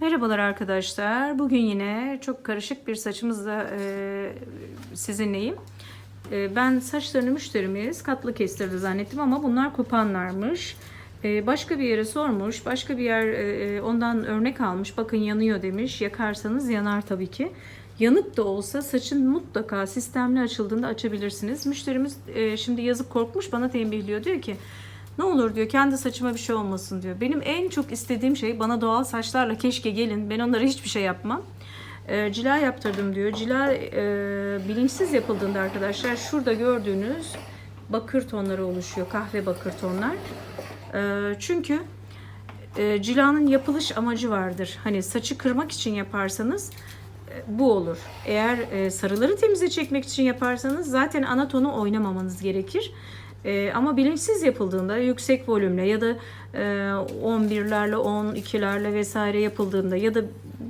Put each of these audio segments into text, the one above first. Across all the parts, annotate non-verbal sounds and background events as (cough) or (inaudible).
Merhabalar arkadaşlar. Bugün yine çok karışık bir saçımızla e, sizinleyim. E, ben saçlarını müşterimiz katlı kestirdi zannettim ama bunlar kopanlarmış. E, başka bir yere sormuş. Başka bir yer e, ondan örnek almış. Bakın yanıyor demiş. Yakarsanız yanar tabii ki. Yanık da olsa saçın mutlaka sistemli açıldığında açabilirsiniz. Müşterimiz e, şimdi yazık korkmuş bana tembihliyor. Diyor ki ne olur diyor kendi saçıma bir şey olmasın diyor. Benim en çok istediğim şey bana doğal saçlarla keşke gelin. Ben onlara hiçbir şey yapmam. E, cila yaptırdım diyor. Cila e, bilinçsiz yapıldığında arkadaşlar şurada gördüğünüz bakır tonları oluşuyor. Kahve bakır tonlar. E, çünkü e, cilanın yapılış amacı vardır. Hani saçı kırmak için yaparsanız e, bu olur. Eğer e, sarıları temize çekmek için yaparsanız zaten ana tonu oynamamanız gerekir. E, ama bilinçsiz yapıldığında yüksek volümle ya da e, 11'lerle 12'lerle vesaire yapıldığında ya da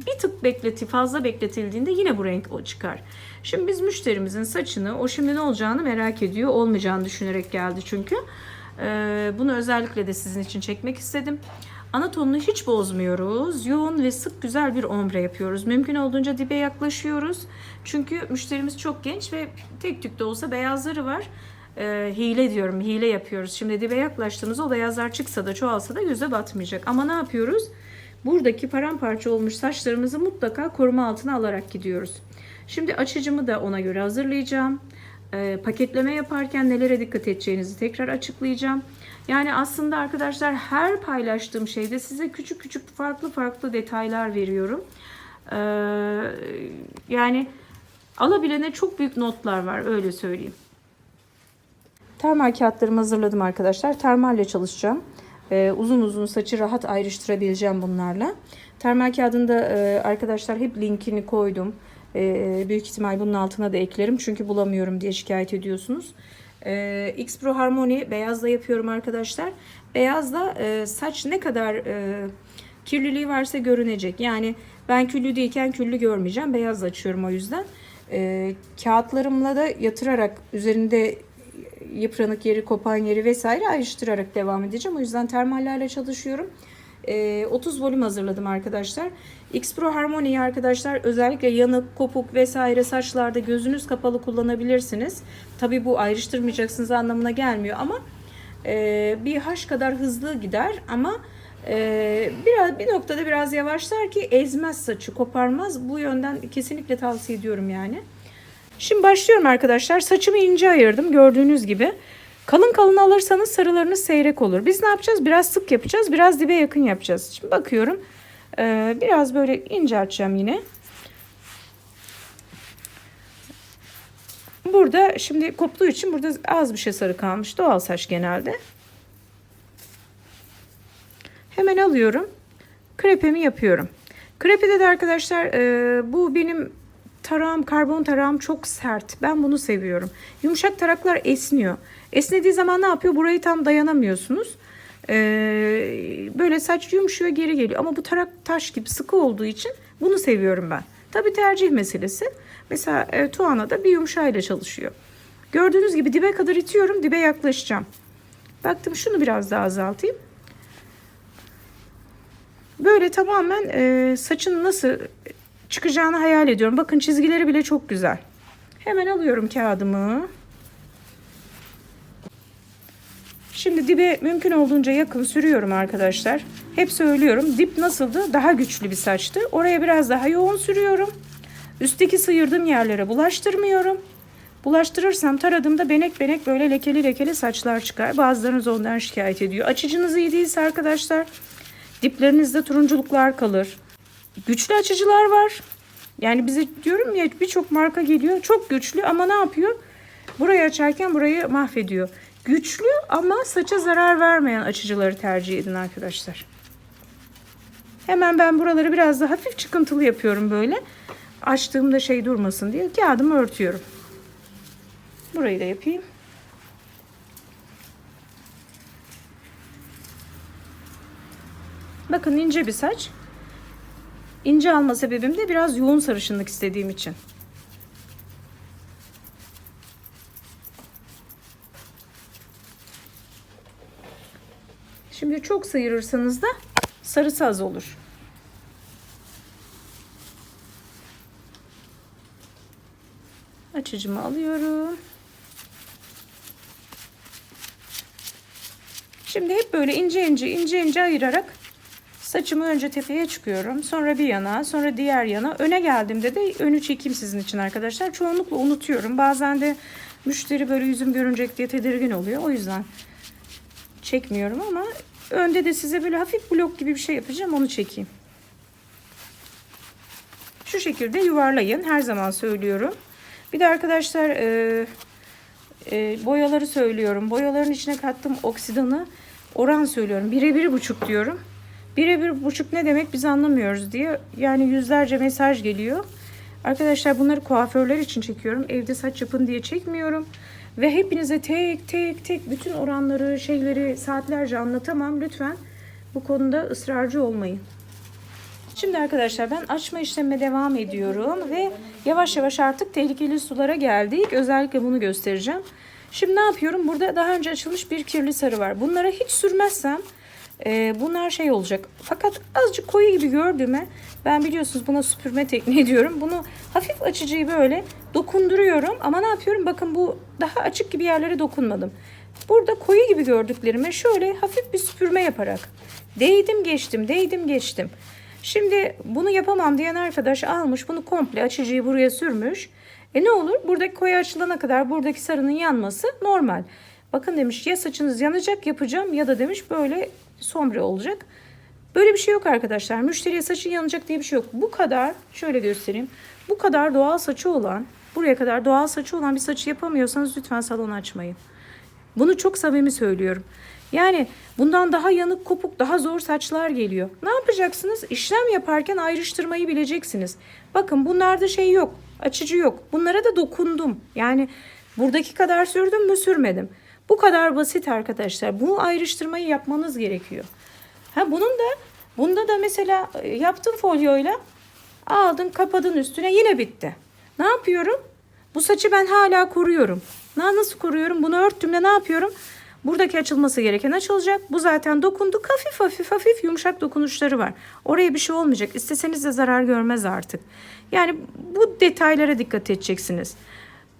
bir tık bekleti fazla bekletildiğinde yine bu renk o çıkar. Şimdi biz müşterimizin saçını o şimdi ne olacağını merak ediyor. Olmayacağını düşünerek geldi çünkü. E, bunu özellikle de sizin için çekmek istedim. Ana tonunu hiç bozmuyoruz. Yoğun ve sık güzel bir ombre yapıyoruz. Mümkün olduğunca dibe yaklaşıyoruz. Çünkü müşterimiz çok genç ve tek tük de olsa beyazları var. Ee, hile diyorum, hile yapıyoruz. Şimdi dibe yaklaştığımızda o beyazlar çıksa da çoğalsa da göze batmayacak. Ama ne yapıyoruz? Buradaki paramparça olmuş saçlarımızı mutlaka koruma altına alarak gidiyoruz. Şimdi açıcımı da ona göre hazırlayacağım. Ee, paketleme yaparken nelere dikkat edeceğinizi tekrar açıklayacağım. Yani aslında arkadaşlar her paylaştığım şeyde size küçük küçük farklı farklı detaylar veriyorum. Ee, yani alabilene çok büyük notlar var öyle söyleyeyim. Termal kağıtlarımı hazırladım arkadaşlar. Termalle çalışacağım. Ee, uzun uzun saçı rahat ayrıştırabileceğim bunlarla. Termal kağıdında e, arkadaşlar hep linkini koydum. E, büyük ihtimal bunun altına da eklerim. Çünkü bulamıyorum diye şikayet ediyorsunuz. E, X Pro Harmony beyazla yapıyorum arkadaşlar. Beyazla e, saç ne kadar e, kirliliği varsa görünecek. Yani ben küllü değilken küllü görmeyeceğim. Beyazla açıyorum o yüzden. E, kağıtlarımla da yatırarak üzerinde yıpranık yeri, kopan yeri vesaire ayrıştırarak devam edeceğim. O yüzden termallerle çalışıyorum. E, 30 volüm hazırladım arkadaşlar. X Pro Harmony'yi arkadaşlar özellikle yanık, kopuk vesaire saçlarda gözünüz kapalı kullanabilirsiniz. Tabi bu ayrıştırmayacaksınız anlamına gelmiyor ama e, bir haş kadar hızlı gider ama e, biraz bir noktada biraz yavaşlar ki ezmez saçı, koparmaz. Bu yönden kesinlikle tavsiye ediyorum yani. Şimdi başlıyorum arkadaşlar. Saçımı ince ayırdım gördüğünüz gibi. Kalın kalın alırsanız sarılarınız seyrek olur. Biz ne yapacağız? Biraz sık yapacağız. Biraz dibe yakın yapacağız. Şimdi bakıyorum. Ee, biraz böyle ince açacağım yine. Burada şimdi koptuğu için burada az bir şey sarı kalmış. Doğal saç genelde. Hemen alıyorum. Krepemi yapıyorum. Krepide de arkadaşlar e, bu benim tarağım, karbon tarağım çok sert. Ben bunu seviyorum. Yumuşak taraklar esniyor. Esnediği zaman ne yapıyor? Burayı tam dayanamıyorsunuz. Ee, böyle saç yumuşuyor geri geliyor. Ama bu tarak taş gibi sıkı olduğu için bunu seviyorum ben. Tabii tercih meselesi. Mesela e, Tuana da bir yumuşağıyla çalışıyor. Gördüğünüz gibi dibe kadar itiyorum. Dibe yaklaşacağım. Baktım şunu biraz daha azaltayım. Böyle tamamen e, saçın nasıl çıkacağını hayal ediyorum. Bakın çizgileri bile çok güzel. Hemen alıyorum kağıdımı. Şimdi dibe mümkün olduğunca yakın sürüyorum arkadaşlar. Hep söylüyorum. Dip nasıldı? Daha güçlü bir saçtı. Oraya biraz daha yoğun sürüyorum. Üstteki sıyırdığım yerlere bulaştırmıyorum. Bulaştırırsam taradığımda benek benek böyle lekeli lekeli saçlar çıkar. Bazılarınız ondan şikayet ediyor. Açıcınız iyi değilse arkadaşlar diplerinizde turunculuklar kalır. Güçlü açıcılar var. Yani bize diyorum ya birçok marka geliyor. Çok güçlü ama ne yapıyor? Burayı açarken burayı mahvediyor. Güçlü ama saça zarar vermeyen açıcıları tercih edin arkadaşlar. Hemen ben buraları biraz daha hafif çıkıntılı yapıyorum böyle. Açtığımda şey durmasın diye kağıdımı örtüyorum. Burayı da yapayım. Bakın ince bir saç. İnce alma sebebim de biraz yoğun sarışınlık istediğim için. Şimdi çok sıyırırsanız da sarısı az olur. Açıcımı alıyorum. Şimdi hep böyle ince ince ince ince ayırarak saçımı önce tepeye çıkıyorum. Sonra bir yana, sonra diğer yana. Öne geldiğimde de önü çekeyim sizin için arkadaşlar. Çoğunlukla unutuyorum. Bazen de müşteri böyle yüzüm görünecek diye tedirgin oluyor. O yüzden çekmiyorum ama önde de size böyle hafif blok gibi bir şey yapacağım. Onu çekeyim. Şu şekilde yuvarlayın. Her zaman söylüyorum. Bir de arkadaşlar e, e, boyaları söylüyorum. Boyaların içine kattığım oksidanı oran söylüyorum. Bire bir buçuk diyorum. Bire bir buçuk ne demek biz anlamıyoruz diye. Yani yüzlerce mesaj geliyor. Arkadaşlar bunları kuaförler için çekiyorum. Evde saç yapın diye çekmiyorum. Ve hepinize tek tek tek bütün oranları şeyleri saatlerce anlatamam. Lütfen bu konuda ısrarcı olmayın. Şimdi arkadaşlar ben açma işlemine devam ediyorum ve yavaş yavaş artık tehlikeli sulara geldik. Özellikle bunu göstereceğim. Şimdi ne yapıyorum? Burada daha önce açılmış bir kirli sarı var. Bunlara hiç sürmezsem e, bunlar şey olacak. Fakat azıcık koyu gibi gördüğüme ben biliyorsunuz buna süpürme tekniği (laughs) diyorum. Bunu hafif açıcıyı böyle dokunduruyorum. Ama ne yapıyorum? Bakın bu daha açık gibi yerlere dokunmadım. Burada koyu gibi gördüklerime şöyle hafif bir süpürme yaparak değdim geçtim, değdim geçtim. Şimdi bunu yapamam diyen arkadaş almış bunu komple açıcıyı buraya sürmüş. E ne olur? Buradaki koyu açılana kadar buradaki sarının yanması normal. Bakın demiş ya saçınız yanacak yapacağım ya da demiş böyle sombre olacak. Böyle bir şey yok arkadaşlar. Müşteriye saçın yanacak diye bir şey yok. Bu kadar şöyle göstereyim. Bu kadar doğal saçı olan buraya kadar doğal saçı olan bir saçı yapamıyorsanız lütfen salon açmayın. Bunu çok samimi söylüyorum. Yani bundan daha yanık kopuk daha zor saçlar geliyor. Ne yapacaksınız? İşlem yaparken ayrıştırmayı bileceksiniz. Bakın bunlarda şey yok. Açıcı yok. Bunlara da dokundum. Yani buradaki kadar sürdüm mü sürmedim. Bu kadar basit arkadaşlar. Bu ayrıştırmayı yapmanız gerekiyor. Ha bunun da bunda da mesela e, yaptım folyoyla aldın kapadın üstüne yine bitti. Ne yapıyorum? Bu saçı ben hala koruyorum. Na- Nasıl koruyorum? Bunu örttüğümde ne yapıyorum? Buradaki açılması gereken açılacak. Bu zaten dokundu. Hafif hafif hafif yumuşak dokunuşları var. Oraya bir şey olmayacak. İsteseniz de zarar görmez artık. Yani bu detaylara dikkat edeceksiniz.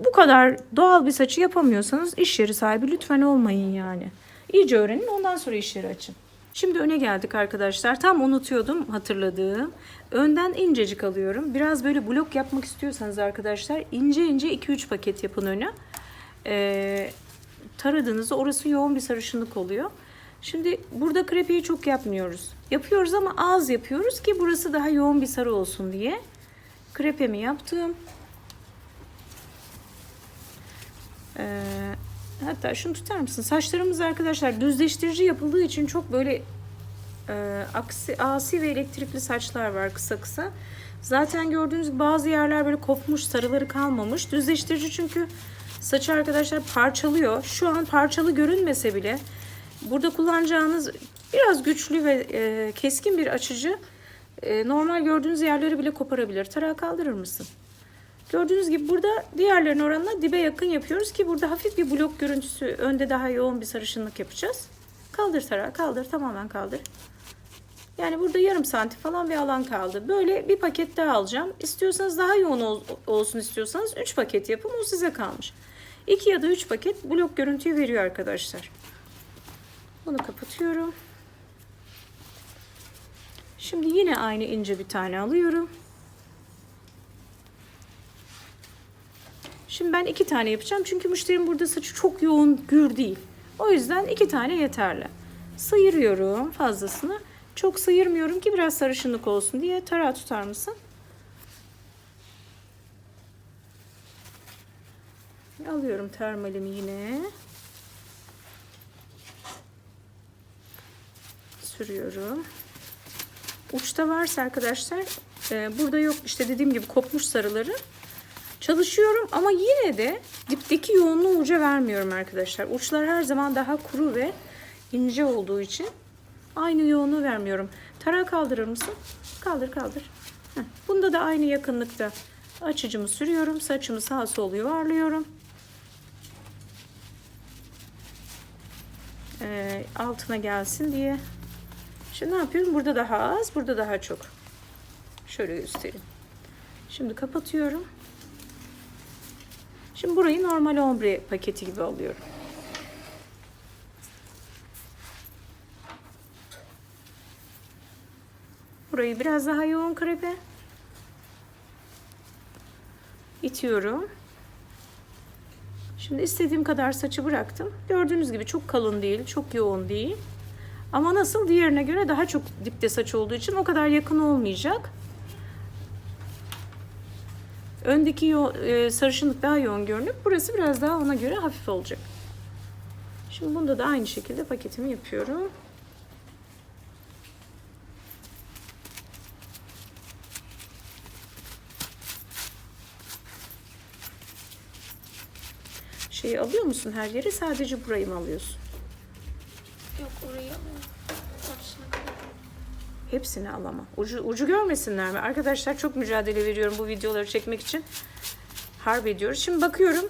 Bu kadar doğal bir saçı yapamıyorsanız iş yeri sahibi lütfen olmayın yani. İyice öğrenin ondan sonra iş yeri açın. Şimdi öne geldik arkadaşlar. Tam unutuyordum hatırladığım. Önden incecik alıyorum. Biraz böyle blok yapmak istiyorsanız arkadaşlar ince ince 2-3 paket yapın öne. Ee, taradığınızda orası yoğun bir sarışınlık oluyor. Şimdi burada krepeyi çok yapmıyoruz. Yapıyoruz ama az yapıyoruz ki burası daha yoğun bir sarı olsun diye. Krepemi yaptım. Ee, hatta şunu tutar mısın? Saçlarımız arkadaşlar düzleştirici yapıldığı için çok böyle e, aksi, asi ve elektrikli saçlar var kısa kısa. Zaten gördüğünüz bazı yerler böyle kopmuş, sarıları kalmamış. Düzleştirici çünkü saçı arkadaşlar parçalıyor. Şu an parçalı görünmese bile burada kullanacağınız biraz güçlü ve e, keskin bir açıcı e, normal gördüğünüz yerleri bile koparabilir. Tarağı kaldırır mısın? Gördüğünüz gibi burada diğerlerinin oranına dibe yakın yapıyoruz ki burada hafif bir blok görüntüsü önde daha yoğun bir sarışınlık yapacağız. Kaldır tarağı kaldır tamamen kaldır. Yani burada yarım santim falan bir alan kaldı. Böyle bir paket daha alacağım. İstiyorsanız daha yoğun ol- olsun istiyorsanız 3 paket yapın o size kalmış. 2 ya da 3 paket blok görüntüyü veriyor arkadaşlar. Bunu kapatıyorum. Şimdi yine aynı ince bir tane alıyorum. Şimdi ben iki tane yapacağım. Çünkü müşterim burada saçı çok yoğun gür değil. O yüzden iki tane yeterli. Sıyırıyorum fazlasını. Çok sıyırmıyorum ki biraz sarışınlık olsun diye. Tarağı tutar mısın? Alıyorum termalimi yine. Sürüyorum. Uçta varsa arkadaşlar e, burada yok işte dediğim gibi kopmuş sarıları Çalışıyorum ama yine de dipteki yoğunluğu uca vermiyorum arkadaşlar. Uçlar her zaman daha kuru ve ince olduğu için aynı yoğunluğu vermiyorum. Tarağı kaldırır mısın? Kaldır kaldır. Heh. Bunda da aynı yakınlıkta açıcımı sürüyorum. Saçımı sağa sola yuvarlıyorum. Ee, altına gelsin diye. Şimdi ne yapıyorum? Burada daha az, burada daha çok. Şöyle göstereyim. Şimdi kapatıyorum. Şimdi burayı normal ombre paketi gibi alıyorum. Burayı biraz daha yoğun krepe. İtiyorum. Şimdi istediğim kadar saçı bıraktım. Gördüğünüz gibi çok kalın değil, çok yoğun değil. Ama nasıl diğerine göre daha çok dipte saç olduğu için o kadar yakın olmayacak. Öndeki yo- e, sarışınlık daha yoğun görünüp burası biraz daha ona göre hafif olacak. Şimdi bunda da aynı şekilde paketimi yapıyorum. Şeyi alıyor musun her yere? Sadece burayı mı alıyorsun? Yok orayı alıyorum. Hepsini alamam. Ucu, ucu görmesinler mi? Arkadaşlar çok mücadele veriyorum bu videoları çekmek için. Harp ediyoruz. Şimdi bakıyorum.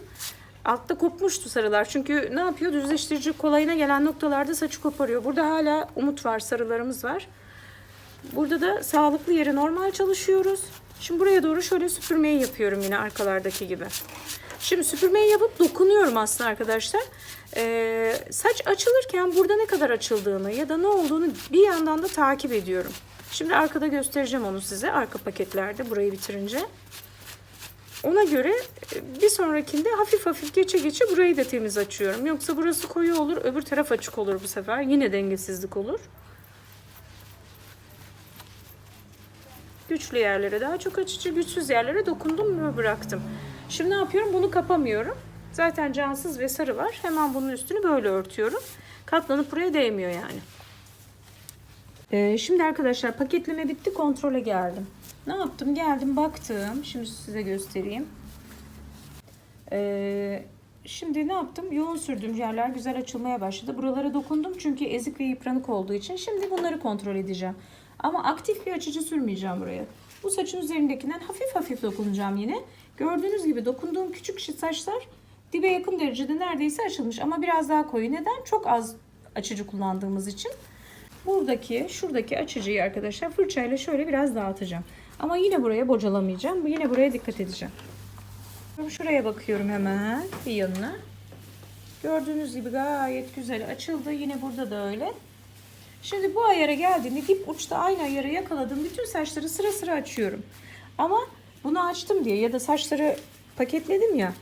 Altta kopmuştu sarılar. Çünkü ne yapıyor? Düzleştirici kolayına gelen noktalarda saçı koparıyor. Burada hala umut var. Sarılarımız var. Burada da sağlıklı yere normal çalışıyoruz. Şimdi buraya doğru şöyle süpürmeyi yapıyorum yine arkalardaki gibi. Şimdi süpürmeyi yapıp dokunuyorum aslında arkadaşlar. Ee, saç açılırken burada ne kadar açıldığını ya da ne olduğunu bir yandan da takip ediyorum. Şimdi arkada göstereceğim onu size arka paketlerde burayı bitirince. Ona göre e, bir sonrakinde hafif hafif geçe geçe burayı da temiz açıyorum. Yoksa burası koyu olur öbür taraf açık olur bu sefer. Yine dengesizlik olur. Güçlü yerlere daha çok açıcı, güçsüz yerlere dokundum ve bıraktım. Şimdi ne yapıyorum? Bunu kapamıyorum. Zaten cansız ve sarı var. Hemen bunun üstünü böyle örtüyorum. Katlanıp buraya değmiyor yani. Ee, şimdi arkadaşlar paketleme bitti. Kontrole geldim. Ne yaptım? Geldim baktım. Şimdi size göstereyim. Ee, şimdi ne yaptım? Yoğun sürdüğüm yerler güzel açılmaya başladı. Buralara dokundum çünkü ezik ve yıpranık olduğu için. Şimdi bunları kontrol edeceğim. Ama aktif bir açıcı sürmeyeceğim buraya. Bu saçın üzerindekinden hafif hafif dokunacağım yine. Gördüğünüz gibi dokunduğum küçük saçlar dibe yakın derecede neredeyse açılmış. Ama biraz daha koyu. Neden? Çok az açıcı kullandığımız için. Buradaki, şuradaki açıcıyı arkadaşlar fırçayla şöyle biraz dağıtacağım. Ama yine buraya bocalamayacağım. Yine buraya dikkat edeceğim. Şuraya bakıyorum hemen bir yanına. Gördüğünüz gibi gayet güzel açıldı. Yine burada da öyle. Şimdi bu ayara geldiğinde dip uçta aynı ayarı yakaladım. Bütün saçları sıra sıra açıyorum. Ama bunu açtım diye ya da saçları paketledim ya.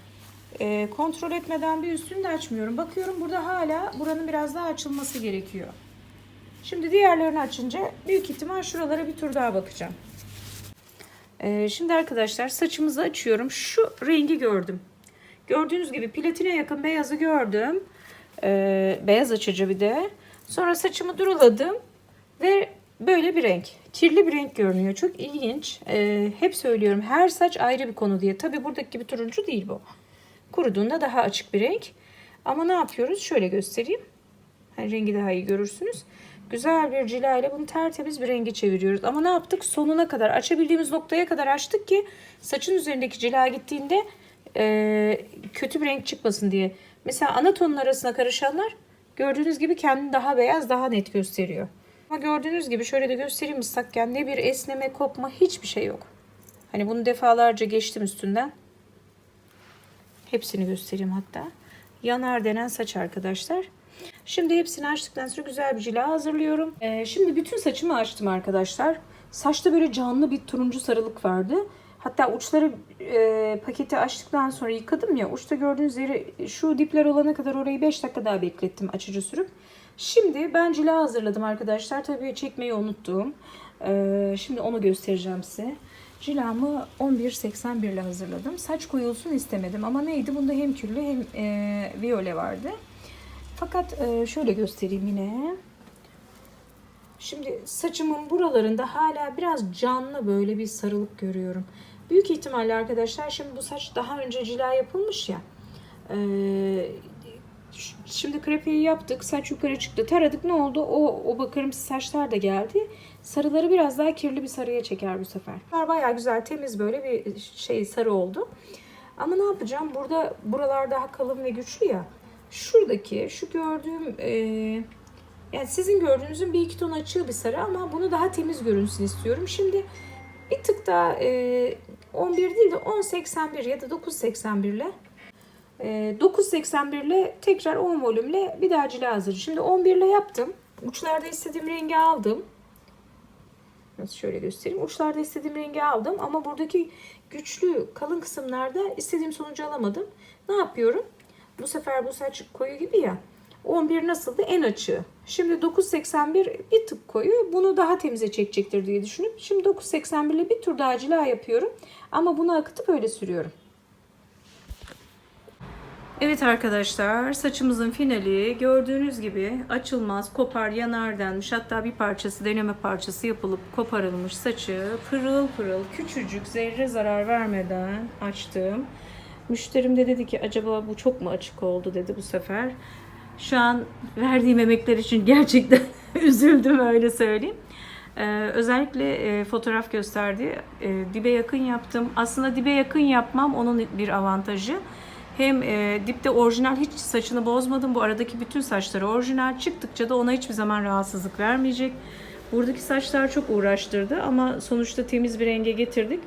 e, kontrol etmeden bir üstünü de açmıyorum. Bakıyorum burada hala buranın biraz daha açılması gerekiyor. Şimdi diğerlerini açınca büyük ihtimal şuralara bir tur daha bakacağım. Ee, şimdi arkadaşlar saçımızı açıyorum. Şu rengi gördüm. Gördüğünüz gibi platine yakın beyazı gördüm. Ee, beyaz açıcı bir de. Sonra saçımı duruladım ve böyle bir renk. Kirli bir renk görünüyor. Çok ilginç. Ee, hep söylüyorum her saç ayrı bir konu diye. Tabi buradaki gibi turuncu değil bu. Kuruduğunda daha açık bir renk. Ama ne yapıyoruz? Şöyle göstereyim. Yani rengi daha iyi görürsünüz. Güzel bir cila ile bunu tertemiz bir rengi çeviriyoruz. Ama ne yaptık? Sonuna kadar açabildiğimiz noktaya kadar açtık ki saçın üzerindeki cila gittiğinde e, kötü bir renk çıkmasın diye. Mesela ana tonun arasına karışanlar gördüğünüz gibi kendini daha beyaz daha net gösteriyor. Ama gördüğünüz gibi şöyle de göstereyim ıslakken ne bir esneme kopma hiçbir şey yok. Hani bunu defalarca geçtim üstünden. Hepsini göstereyim hatta. Yanar denen saç arkadaşlar. Şimdi hepsini açtıktan sonra güzel bir cila hazırlıyorum. Ee, şimdi bütün saçımı açtım arkadaşlar. Saçta böyle canlı bir turuncu sarılık vardı. Hatta uçları e, paketi açtıktan sonra yıkadım ya. Uçta gördüğünüz yeri şu dipler olana kadar orayı 5 dakika daha beklettim açıcı sürüp. Şimdi ben cila hazırladım arkadaşlar. Tabii çekmeyi unuttum. Ee, şimdi onu göstereceğim size. Cilamı 11.81 ile hazırladım. Saç koyulsun istemedim ama neydi? Bunda hem küllü hem e, viyole vardı. Fakat e, şöyle göstereyim yine. Şimdi saçımın buralarında hala biraz canlı böyle bir sarılık görüyorum. Büyük ihtimalle arkadaşlar şimdi bu saç daha önce cila yapılmış ya. E, şimdi krepeyi yaptık. Saç yukarı çıktı. Taradık ne oldu? O, o bakırımsı saçlar da geldi. Sarıları biraz daha kirli bir sarıya çeker bu sefer. Bayağı güzel temiz böyle bir şey sarı oldu. Ama ne yapacağım? Burada buralar daha kalın ve güçlü ya. Şuradaki şu gördüğüm e, yani sizin gördüğünüzün bir iki ton açığı bir sarı ama bunu daha temiz görünsün istiyorum. Şimdi bir tık daha e, 11 değil de 10.81 ya da 9.81 ile 981 ile tekrar 10 volümle bir daha cila hazır. Şimdi 11 ile yaptım. Uçlarda istediğim rengi aldım. Nasıl şöyle göstereyim. Uçlarda istediğim rengi aldım ama buradaki güçlü kalın kısımlarda istediğim sonucu alamadım. Ne yapıyorum? Bu sefer bu saç koyu gibi ya. 11 nasıldı? En açığı. Şimdi 981 bir tık koyu. Bunu daha temize çekecektir diye düşünüp şimdi 981 ile bir tur daha cila yapıyorum. Ama bunu akıtıp öyle sürüyorum. Evet arkadaşlar saçımızın finali gördüğünüz gibi açılmaz kopar yanar denmiş hatta bir parçası deneme parçası yapılıp koparılmış saçı pırıl pırıl küçücük zerre zarar vermeden açtım. Müşterim de dedi ki acaba bu çok mu açık oldu dedi bu sefer. Şu an verdiğim emekler için (laughs) gerçekten üzüldüm öyle söyleyeyim. Ee, özellikle e, fotoğraf gösterdi. E, dibe yakın yaptım. Aslında dibe yakın yapmam onun bir avantajı. Hem e, dipte orijinal hiç saçını bozmadım. Bu aradaki bütün saçları orijinal. Çıktıkça da ona hiçbir zaman rahatsızlık vermeyecek. Buradaki saçlar çok uğraştırdı ama sonuçta temiz bir renge getirdik.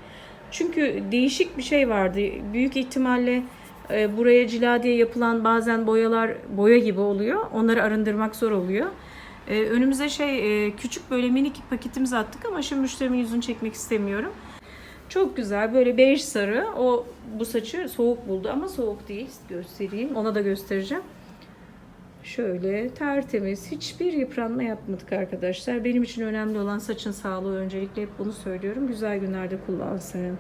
Çünkü değişik bir şey vardı. Büyük ihtimalle e, buraya cila diye yapılan bazen boyalar boya gibi oluyor. Onları arındırmak zor oluyor. E, önümüze şey e, küçük böyle minik paketimizi attık ama şimdi müşterimin yüzünü çekmek istemiyorum. Çok güzel böyle bej sarı. O bu saçı soğuk buldu ama soğuk değil. Göstereyim. Ona da göstereceğim. Şöyle tertemiz. Hiçbir yıpranma yapmadık arkadaşlar. Benim için önemli olan saçın sağlığı öncelikle hep bunu söylüyorum. Güzel günlerde kullansın.